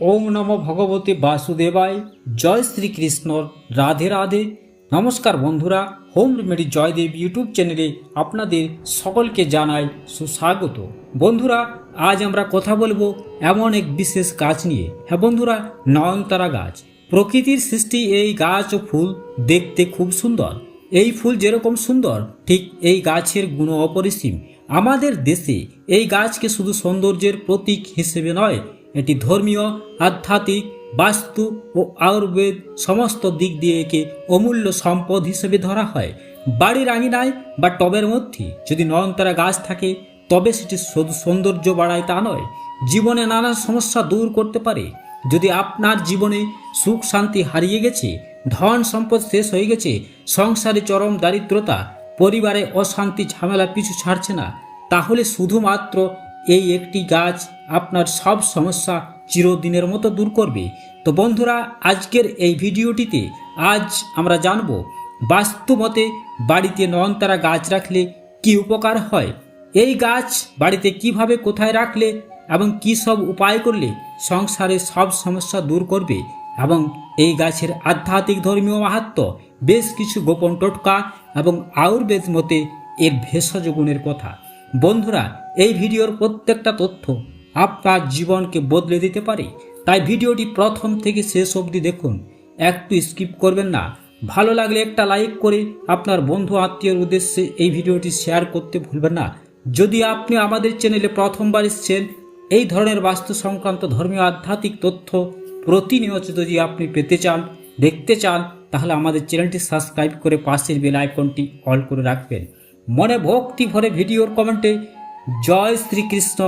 ওম নম ভগবতে বাসুদেবায়। জয় শ্রীকৃষ্ণ রাধে রাধে। নমস্কার বন্ধুরা, হোম রেমেডি জয়দেব ইউটিউব চ্যানেলে আপনাদের সকলকে জানাই সুস্বাগত। বন্ধুরা, আজ আমরা কথা বলব এমন এক বিশেষ গাছ নিয়ে। হ্যাঁ বন্ধুরা, নয়নতারা গাছ। প্রকৃতির সৃষ্টি এই গাছ ও ফুল দেখতে খুব সুন্দর। এই ফুল যেরকম সুন্দর, ঠিক এই গাছের গুণ অপরিসীম। আমাদের দেশে এই গাছকে শুধু সৌন্দর্যের প্রতীক হিসেবে নয় এটি ধর্মীয়, আধ্যাত্মিক, বাস্তু ও আয়ুর্বেদ সমস্ত দিক দিয়ে একে অমূল্য সম্পদ হিসেবে ধরা হয়। বাড়ির আঙিনায় বা টবের মধ্যে যদি নয়নতারা গাছ থাকে, তবে সেটি শুধু সৌন্দর্য বাড়ায় তা নয়, জীবনে নানা সমস্যা দূর করতে পারে। যদি আপনার জীবনে সুখ শান্তি হারিয়ে গেছে, ধন সম্পদ শেষ হয়ে গেছে, সংসারে চরম দারিদ্রতা, পরিবারে অশান্তি ঝামেলা পিছু ছাড়ছে না, তাহলে শুধুমাত্র এই একটি গাছ আপনার সব সমস্যা চিরদিনের মতো দূর করবে। তো বন্ধুরা, আজকের এই ভিডিওটিতে আজ আমরা জানব বাস্তুমতে বাড়িতে নয়নতারা গাছ রাখলে কি উপকার হয়? এই গাছ বাড়িতে কীভাবে কোথায় রাখলে এবং কি সব উপায় করলে সংসারে সব সমস্যা দূর করবে এবং এই গাছের আধ্যাত্মিক ধর্মীয় মাহাত্ম বেশ কিছু গোপন টোটকা এবং আয়ুর্বেদ মতে এর ভেষজ গুণের কথা। বন্ধুরা, এই ভিডিওর প্রত্যেকটা তথ্য আপনার জীবনকে বদলে দিতে পারে। তাই ভিডিওটি প্রথম থেকে শেষ অবধি দেখুন। একটু স্কিপ করবেন না। ভালো লাগলে একটা লাইক করে আপনার বন্ধু আত্মীয়র উদ্দেশ্যে এই ভিডিওটি শেয়ার করতে ভুলবেন না। যদি আপনি আমাদের চ্যানেলে প্রথমবার এসেছেন, এই ধরনের বাস্তু সংক্রান্ত ধর্মীয় আধ্যাত্মিক তথ্য প্রতিনিয়ত যদি আপনি পেতে চান, দেখতে চান, তাহলে আমাদের চ্যানেলটি সাবস্ক্রাইব করে পাশের বেল আইকনটি অল করে রাখবেন। মনে ভক্তি ভরে ভিডিওর কমেন্টে জয় শ্রীকৃষ্ণ,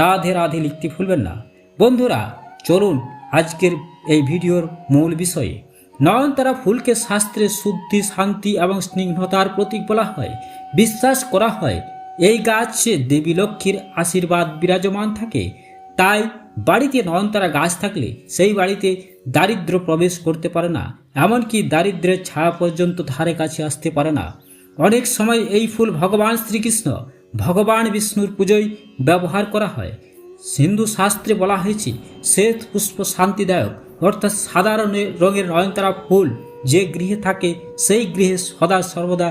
রাধে রাধে লিখতে ভুলবেন না। বন্ধুরা, চলুন আজকের এই ভিডিওর মূল বিষয়ে। নয়নতারা ফুলকে শাস্ত্রে শুদ্ধি, শান্তি এবং স্নিগ্ধতার প্রতীক বলা হয়। বিশ্বাস করা হয়, এই গাছে দেবী লক্ষ্মীর আশীর্বাদ বিরাজমান থাকে। তাই বাড়িতে নয়নতারা গাছ থাকলে সেই বাড়িতে দারিদ্র প্রবেশ করতে পারে না, এমনকি দারিদ্রের ছায়া পর্যন্ত ধারে কাছে আসতে পারে না। অনেক সময় এই ফুল ভগবান শ্রীকৃষ্ণ ভগবান বিষ্ণুর পুজোয় ব্যবহার করা হয়। সিন্ধু শাস্ত্রে বলা হয়েছে, শ্বেত পুষ্প শান্তিদায়ক, অর্থাৎ সাদা রঙের নয়নতারা ফুল যে গৃহে থাকে, সেই গৃহে সদা সর্বদা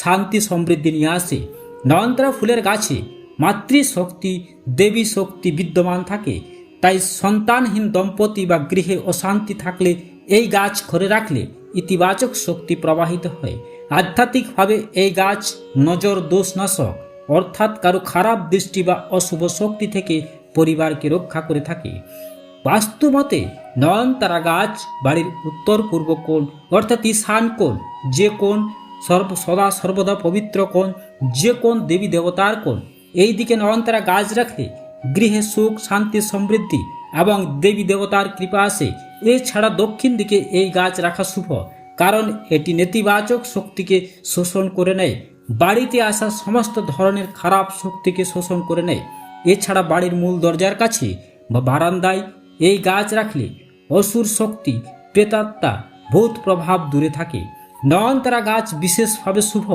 শান্তি সমৃদ্ধি নিয়ে আসে। নয়নতারা ফুলের গাছে মাতৃশক্তি দেবী শক্তি বিদ্যমান থাকে। তাই সন্তানহীন দম্পতি বা গৃহে অশান্তি থাকলে এই গাছ ঘরে রাখলে ইতিবাচক শক্তি প্রবাহিত হয়। আধ্যাত্মিকভাবে এই গাছ নজর দোষ নাশক অর্থাৎ কারও খারাপ দৃষ্টি বা অশুভ শক্তি থেকে পরিবারকে রক্ষা করে থাকে। বাস্তুমতে নয়নতারা গাছ বাড়ির উত্তর পূর্ব কোণ, অর্থাৎ ঈশান কোণ, যে কোণ সর্ব, সদা সর্বদা পবিত্র কোণ, যে কোণ দেবী দেবতার কোণ। এই দিকে নয়নতারা গাছ রাখলে গৃহে সুখ, শান্তি, সমৃদ্ধি এবং দেবী দেবতার কৃপা আসে। এছাড়া দক্ষিণ দিকে এই গাছ রাখা শুভ। কারণ এটি নেতিবাচক শক্তিকে শোষণ করে নেয়। বাড়িতে আসা সমস্ত ধরনের খারাপ শক্তিকে শোষণ করে নেয়। এছাড়া বাড়ির মূল দরজার কাছে বা বারান্দায় এই গাছ রাখলে অসুর শক্তি, প্রেতাত্মা, ভূত প্রভাব দূরে থাকে। নয়নতারা গাছ বিশেষভাবে শুভ,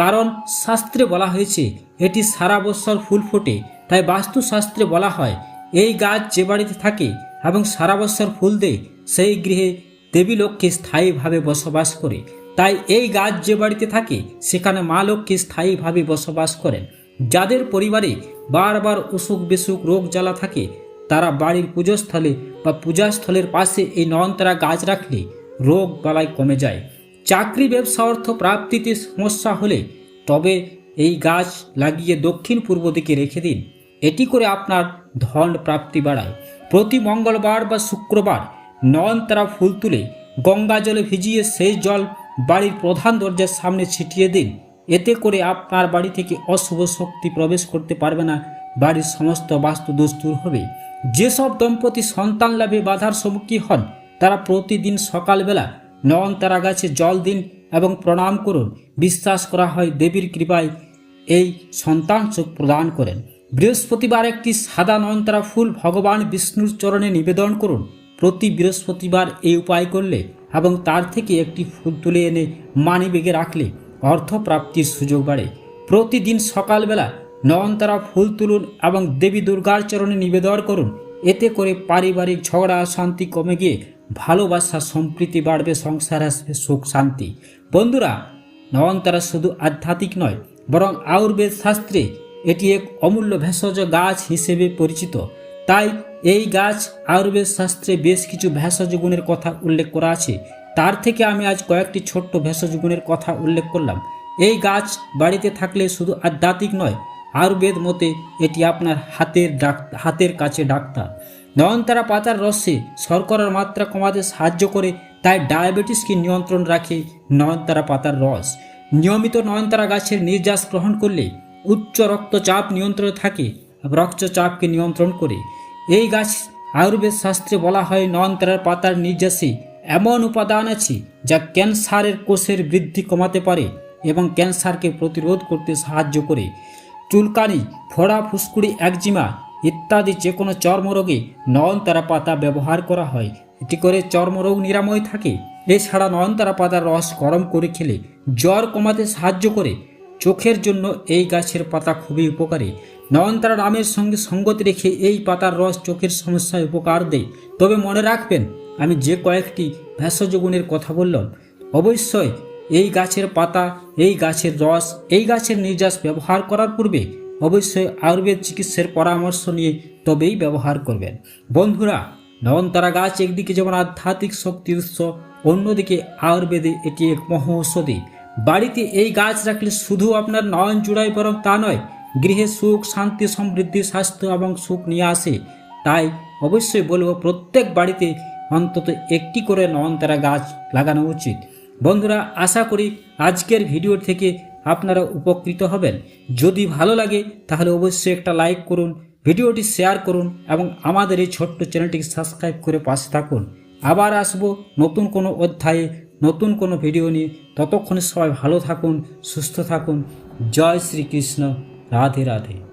কারণ শাস্ত্রে বলা হয়েছে, এটি সারা বছর ফুল ফোটে, তাই বাস্তুশাস্ত্রে বলা হয়, এই গাছ যে বাড়িতে থাকে এবং সারা বছর ফুল দেয়, সেই গৃহে দেবী লক্ষ্মী স্থায়ীভাবে বসবাস করে। তাই এই গাছ যে বাড়িতে থাকে, সেখানে মা লক্ষ্মী স্থায়ীভাবে বসবাস করেন। যাদের পরিবারে বারবার অসুখ বিসুখ রোগ জ্বালা থাকে, তারা বাড়ির পুজোস্থলে বা পূজাস্থলের পাশে এই নয়নতারা গাছ রাখলে রোগ বালাই কমে যায়। চাকরি ব্যবসা অর্থ প্রাপ্তিতে সমস্যা হলে তবে এই গাছ লাগিয়ে দক্ষিণ পূর্ব দিকে রেখে দিন। এটি করে আপনার ধন প্রাপ্তি বাড়ায়। প্রতি মঙ্গলবার বা শুক্রবার নয়নতারা ফুল তুলে গঙ্গা জলে ভিজিয়ে সেই জল বাড়ির প্রধান দরজার সামনে ছিটিয়ে দিন। এতে করে আপনার বাড়ি থেকে অশুভ শক্তি প্রবেশ করতে পারবে না। বাড়ির সমস্ত বাস্তু দোষ দূর হবে। যেসব দম্পতি সন্তান লাভে বাধার সম্মুখীন হন, তারা প্রতিদিন সকালবেলা নয়নতারা গাছে জল দিন এবং প্রণাম করুন। বিশ্বাস করা হয় দেবীর কৃপায় এই সন্তান সুখ প্রদান করেন। বৃহস্পতিবার একটি সাদা নয়নতারা ফুল ভগবান বিষ্ণুর চরণে নিবেদন করুন। প্রতি বৃহস্পতিবার এই উপায় করলে এবং তার থেকে একটি ফুল তুলে এনে মানিবেগে রাখলে অর্থ প্রাপ্তির সুযোগ বাড়ে। প্রতিদিন সকালবেলা নয়নতারা ফুল তুলুন এবং দেবী দুর্গার চরণে নিবেদন করুন। এতে করে পারিবারিক ঝগড়া শান্তি কমে গিয়ে ভালোবাসা, সম্প্রীতি বাড়বে, সংসার আসবে সুখ, শান্তি। বন্ধুরা, নয়নতারা শুধু আধ্যাত্মিক নয়, বরং আয়ুর্বেদ শাস্ত্রে এটি এক অমূল্য ভেষজ গাছ হিসেবে পরিচিত। তাই এই গাছ আয়ুর্বেদ শাস্ত্রে বেশ কিছু ভেষজ গুণের কথা উল্লেখ করা আছে। তার থেকে আমি আজ কয়েকটি ছোট্ট ভেষজ গুণের কথা উল্লেখ করলাম। এই গাছ বাড়িতে থাকলে শুধু আধ্যাত্মিক নয়, আয়ুর্বেদ মতে এটি আপনার হাতের হাতের কাছে ডাক্তার। নয়নতারা পাতার রসে শর্করার মাত্রা কমাতে সাহায্য করে, তাই ডায়াবেটিসকে নিয়ন্ত্রণ রাখে নয়নতারা পাতার রস। নিয়মিত নয়নতারা গাছের নির্যাস গ্রহণ করলে উচ্চ রক্তচাপ নিয়ন্ত্রণে থাকে, রক্তচাপকে নিয়ন্ত্রণ করে। এই গাছ আয়ুর্বেদ শাস্ত্রে বলা হয় নয়নতারার পাতার নির্যাসে। এমন উপাদান আছে যা ক্যান্সারের কোষের বৃদ্ধি কমাতে পারে এবং ক্যান্সারকে প্রতিরোধ করতে সাহায্য করে। চুলকানি, ফোড়া, ফুসকুড়ি, একজিমা ইত্যাদি যে কোনো চর্মরোগে নয়নতারা পাতা ব্যবহার করা হয়। এটি করে চর্মরোগ নিরাময় থাকে। এছাড়া নয়নতারা পাতার রস গরম করে খেলে জ্বর কমাতে সাহায্য করে। চোখের জন্য এই গাছের পাতা খুবই উপকারী। নয়নতারা নামের সঙ্গে সঙ্গত রেখে এই পাতার রস চোখের সমস্যায় উপকার দেয়। তবে মনে রাখবেন, আমি যে কয়েকটি ভেষজ গুণের কথা বললাম, অবশ্যই এই গাছের পাতা, এই গাছের রস, এই গাছের নির্যাস ব্যবহার করার পূর্বে অবশ্যই আয়ুর্বেদ চিকিৎসার পরামর্শ নিয়ে তবেই ব্যবহার করবেন। বন্ধুরা, নয়নতারা গাছ একদিকে যেমন আধ্যাত্মিক শক্তির উৎস, অন্যদিকে আয়ুর্বেদে এটি এক মহা ঔষধি। বাড়িতে এই গাছ রাখলে শুধু আপনার নয়ন জুড়াই বরং তা নয় গৃহে সুখ, শান্তি, সমৃদ্ধি, স্বাস্থ্য এবং সুখ নিয়ে আসে। তাই অবশ্যই বলব, প্রত্যেক বাড়িতে অন্তত একটি করে নয়নতারা গাছ লাগানো উচিত। বন্ধুরা, আশা করি আজকের ভিডিও থেকে আপনারা উপকৃত হবেন। যদি ভালো লাগে, তাহলে অবশ্যই একটা লাইক করুন, ভিডিওটি শেয়ার করুন এবং আমাদের এই ছোট্ট চ্যানেলটিকে সাবস্ক্রাইব করে পাশে থাকুন। আবার আসব নতুন কোনো অধ্যায়ে, নতুন কোনো ভিডিও নিয়ে। ততক্ষণে সবাই ভালো থাকুন, সুস্থ থাকুন। জয় শ্রীকৃষ্ণ। রাধে রাধে